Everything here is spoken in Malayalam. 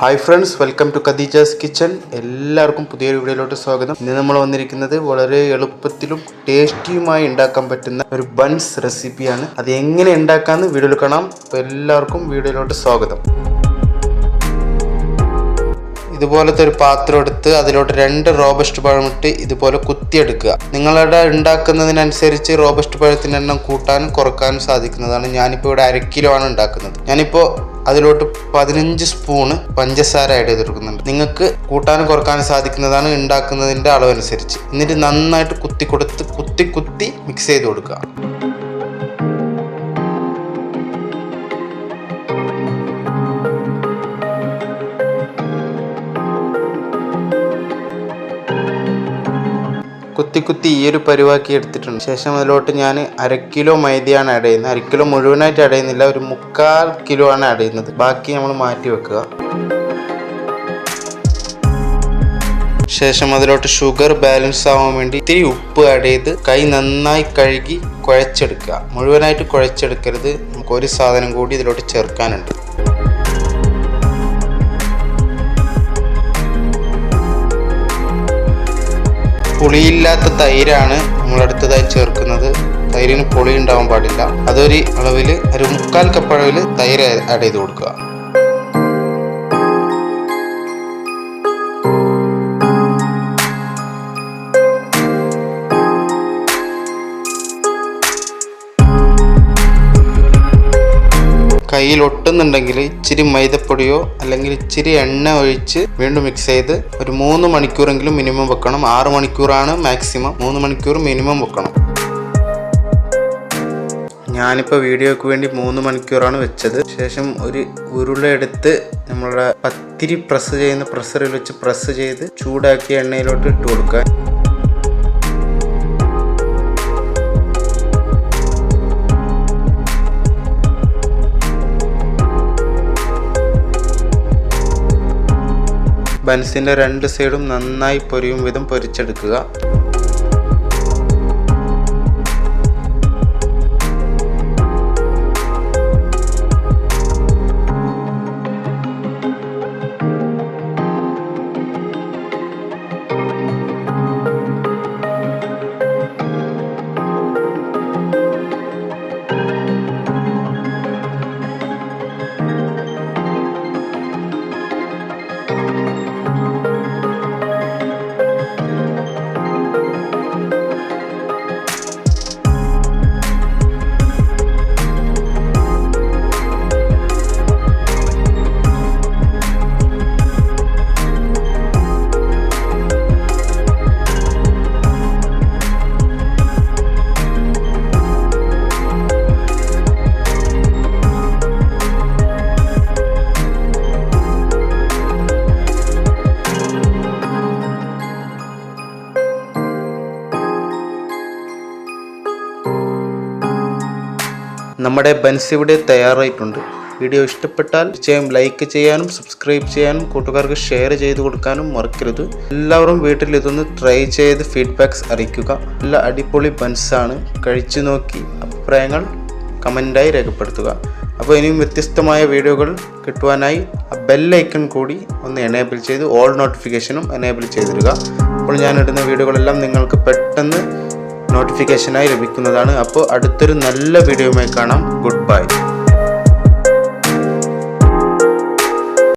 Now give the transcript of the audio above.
Hi friends welcome to Khadeeja's kitchen എല്ലാവർക്കും പുതിയൊരു വീഡിയോയിലോട്ട് സ്വാഗതം. ഇന്ന് നമ്മൾ വന്നിരിക്കുന്നത് വളരെ എളുപ്പത്തിലും ടേസ്റ്റിയുമായി ഉണ്ടാക്കാൻ പറ്റുന്ന ഒരു ബൺസ് റെസിപ്പിയാണ് അത് എങ്ങനെ ഉണ്ടാക്കാമെന്ന് വീഡിയോയിൽ കാണാം. അപ്പോൾ എല്ലാവർക്കും വീഡിയോയിലോട്ട് സ്വാഗതം. ഇതുപോലത്തെ ഒരു പാത്രം എടുത്ത് അതിലോട്ട് രണ്ട് റോബസ്റ്റ് പഴമിട്ട് ഇതുപോലെ കുത്തിയെടുക്കുക. നിങ്ങളുടെ ഉണ്ടാക്കുന്നതിനനുസരിച്ച് റോബസ്റ്റ് പഴത്തിന്റെ എണ്ണം കൂട്ടാനും കുറക്കാനും സാധിക്കുന്നതാണ് ഞാനിപ്പോൾ ഇവിടെ അര കിലോ ആണ് ഉണ്ടാക്കുന്നത്. ഞാനിപ്പോൾ അതിലോട്ട് പതിനഞ്ച് സ്പൂണ് പഞ്ചസാര ആഡ് ചെയ്തെടുക്കുന്നുണ്ട്. നിങ്ങൾക്ക് കൂട്ടാനും കുറക്കാനും സാധിക്കുന്നതാണ് ഉണ്ടാക്കുന്നതിന്റെ അളവനുസരിച്ച്. എന്നിട്ട് നന്നായിട്ട് കുത്തി കൊടുത്ത് കുത്തി കുത്തി മിക്സ് ചെയ്ത് കൊടുക്കുക. കുത്തി കുത്തി ഈ ഒരു പരുവാക്കി എടുത്തിട്ടുണ്ട്. ശേഷം അതിലോട്ട് ഞാൻ അര കിലോ മൈദയാണ് ആഡ് ചെയ്യുന്നത്. അര കിലോ മുഴുവനായിട്ട് ആഡ് ചെയ്യുന്നില്ല. ഒരു മുക്കാൽ കിലോ ആണ് ആഡ് ചെയ്യുന്നത്. ബാക്കി നമ്മൾ മാറ്റി വെക്കുക. ശേഷം അതിലോട്ട് ഷുഗർ ബാലൻസ് ആവാൻ വേണ്ടി ഇത്തിരി ഉപ്പ് ആഡ് ചെയ്ത് കൈ നന്നായി കഴുകി കുഴച്ചെടുക്കുക. മുഴുവനായിട്ട് കുഴച്ചെടുക്കരുത്. നമുക്ക് ഒരു സാധനം കൂടി ഇതിലോട്ട് ചേർക്കാനുണ്ട്. പുളിയില്ലാത്ത തൈരാണ് നമ്മൾ അടുത്തതായി ചേർക്കുന്നത്. തൈരിന് പുളി ഉണ്ടാവാൻ പാടില്ല. അതൊരു അളവിൽ ഒരു മുക്കാൽ കപ്പ് അളവിൽ തൈര് ആഡ് ചെയ്ത് കൊടുക്കുക. കയ്യിൽ ഒട്ടുന്നുണ്ടെങ്കിൽ ഇച്ചിരി മൈദപ്പൊടിയോ അല്ലെങ്കിൽ ഇച്ചിരി എണ്ണ ഒഴിച്ച് വീണ്ടും മിക്സ് ചെയ്ത് ഒരു മൂന്ന് മണിക്കൂറെങ്കിലും മിനിമം വെക്കണം. ആറ് മണിക്കൂറാണ് മാക്സിമം മൂന്ന് മണിക്കൂർ മിനിമം വെക്കണം. ഞാനിപ്പോൾ വീഡിയോയ്ക്ക് വേണ്ടി മൂന്ന് മണിക്കൂറാണ് വെച്ചത്. ശേഷം ഒരു ഉരുള എടുത്ത് നമ്മളുടെ പത്തിരി പ്രസ് ചെയ്യുന്ന പ്രസ്സറിൽ വെച്ച് പ്രസ് ചെയ്ത് ചൂടാക്കിയ എണ്ണയിലോട്ട് ഇട്ട് കൊടുക്കുക. ബൻസിന്റെ രണ്ട് സൈഡും നന്നായി പൊരിയും വിധം പൊരിച്ചെടുക്കുക. നമ്മുടെ ബൻസ് ഇവിടെ തയ്യാറായിട്ടുണ്ട്. വീഡിയോ ഇഷ്ടപ്പെട്ടാൽ തീർച്ചയായും ലൈക്ക് ചെയ്യാനും സബ്സ്ക്രൈബ് ചെയ്യാനും കൂട്ടുകാർക്ക് ഷെയർ ചെയ്ത് കൊടുക്കാനും മറക്കരുത്. എല്ലാവരും വീട്ടിൽ ഇതൊന്ന് ട്രൈ ചെയ്ത് ഫീഡ്ബാക്ക്സ് അറിയിക്കുക. നല്ല അടിപൊളി ബൻസാണ് കഴിച്ചു നോക്കി അഭിപ്രായങ്ങൾ കമന്റായി രേഖപ്പെടുത്തുക. അപ്പോൾ ഇനിയും വ്യത്യസ്തമായ വീഡിയോകൾ കിട്ടുവാനായി ആ ബെല്ലൈക്കൺ കൂടി ഒന്ന് എനേബിൾ ചെയ്ത് ഓൾ നോട്ടിഫിക്കേഷനും എനേബിൾ ചെയ്തിടുക. അപ്പോൾ ഞാൻ ഇടുന്ന വീഡിയോകളെല്ലാം നിങ്ങൾക്ക് പെട്ടെന്ന് നോട്ടിഫിക്കേഷനായി ലഭിക്കുന്നതാണ്. അപ്പോൾ അടുത്തൊരു നല്ല വീഡിയോയുമായി കാണാം. Good bye